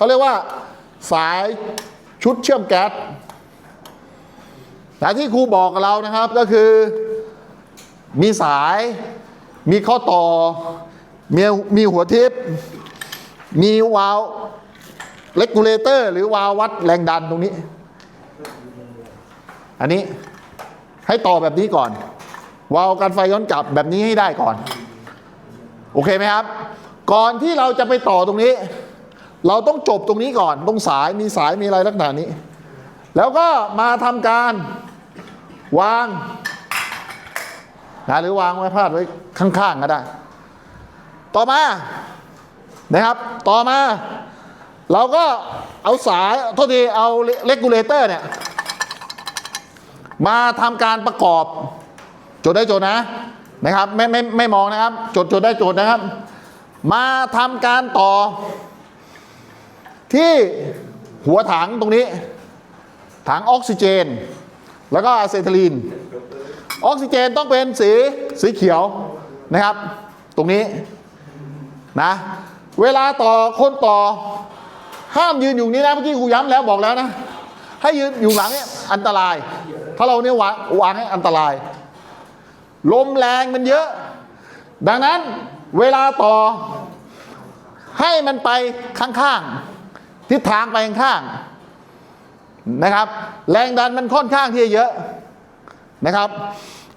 เขาเรียกว่า สายชุดเชื่อมแก๊สแต่ที่ครูบอกกับเรานะครับก็คือ มีสายมีข้อต่อ มีมีหัวทิพมีวาล์วเลกูเลเตอร์ หรือวาล์ววัดแรงดันตรงนี้ อันนี้ให้ต่อแบบนี้ก่อน วาล์วกันไฟย้อนกลับแบบนี้ให้ได้ก่อน โอเคไหมครับ ก่อนที่เราจะไปต่อตรงนี้ เราต้องจบตรงนี้ก่อน ตรงสายมีสายมีอะไรลักษณะนี้ แล้วก็มาทำการวางนะหรือวางไว้พาดไว้ข้างๆก็ได้ ต่อมานะครับ ต่อมา เราก็เอาสายโทษทีเอาเลกูเลเตอร์เนี่ยมาทำการประกอบ จดได้จดนะนะครับ ไม่ไม่ไม่มองนะครับ จดจดได้จดนะครับ มาทำการต่อ ที่หัวถังตรงนี้ ถังออกซิเจน แล้วก็อะเซทิลีน ออกซิเจนต้องเป็นสีสีเขียวนะครับ ตรงนี้นะเวลาต่อคนต่อ ห้ามยืนอยู่นี้นะเมื่อกี้ครูย้ำแล้วบอกแล้วนะ ให้ยืนอยู่หลังเนี่ยอันตราย ถ้าเราเนี่ยวางวางให้อันตราย ลมแรงมันเยอะ ดังนั้นเวลาต่อให้มันไปข้างๆ ทิศทางไปข้างนะครับ แรงดันมันค่อนข้างที่จะเยอะนะครับ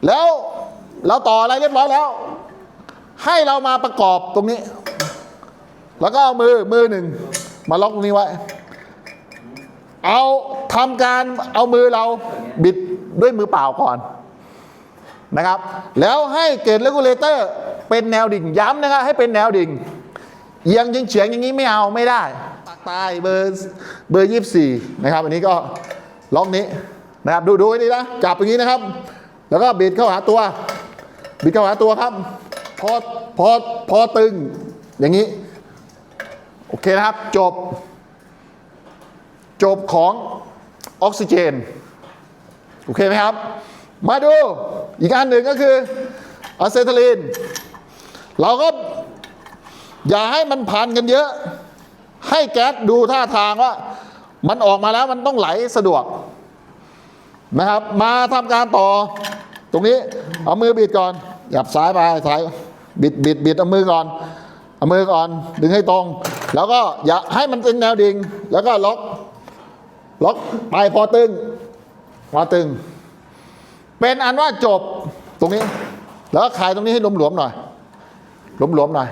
แล้วเราต่ออะไรเรียบร้อยแล้ว ให้เรามาประกอบตรงนี้ แล้วก็เอามือมือหนึ่ง มาล็อกตรงนี้ไว้ เอาทำการเอามือเราบิดด้วยมือเปล่าก่อนนะครับ แล้วให้เกจเลกูเลเตอร์เป็นแนวดิ่งย้ำนะครับให้เป็นแนวดิ่งเอียงยิงเฉียงอย่างนี้ไม่เอาไม่ได้ ตายเบอร์เบอร์ยี่สี่นะครับ อันนี้ก็ล็อกนี้นะครับดูดูให้ดีนะจับอย่างนี้นะครับ แล้วก็บิดเข้าหาตัว บิดเข้าหาตัวครับ พอพอพอตึงอย่างนี้ โอเคนะครับ จบ จบของออกซิเจน โอเคไหมครับ มาดูอีกอันหนึ่งก็คืออะเซทาลีน เราก็อย่าให้มันพันกันเยอะ ให้แก๊สดูท่าทางว่า มันออกมาแล้วมันต้องไหลสะดวกนะครับ มาทำการต่อ ตรงนี้เอามือบิดก่อนหยับซ้ายไปซ้ายบิดบิดบิดเอามือก่อน เอามือก่อนดึงให้ตรง แล้วก็อย่าให้มันเป็นแนวดิ่งแล้วก็ล็อก ล็อกไปพอตึงพอตึง เป็นอันว่าจบตรงนี้ แล้วก็ขายตรงนี้ให้หลวมๆหน่อยหลวมๆหน่อย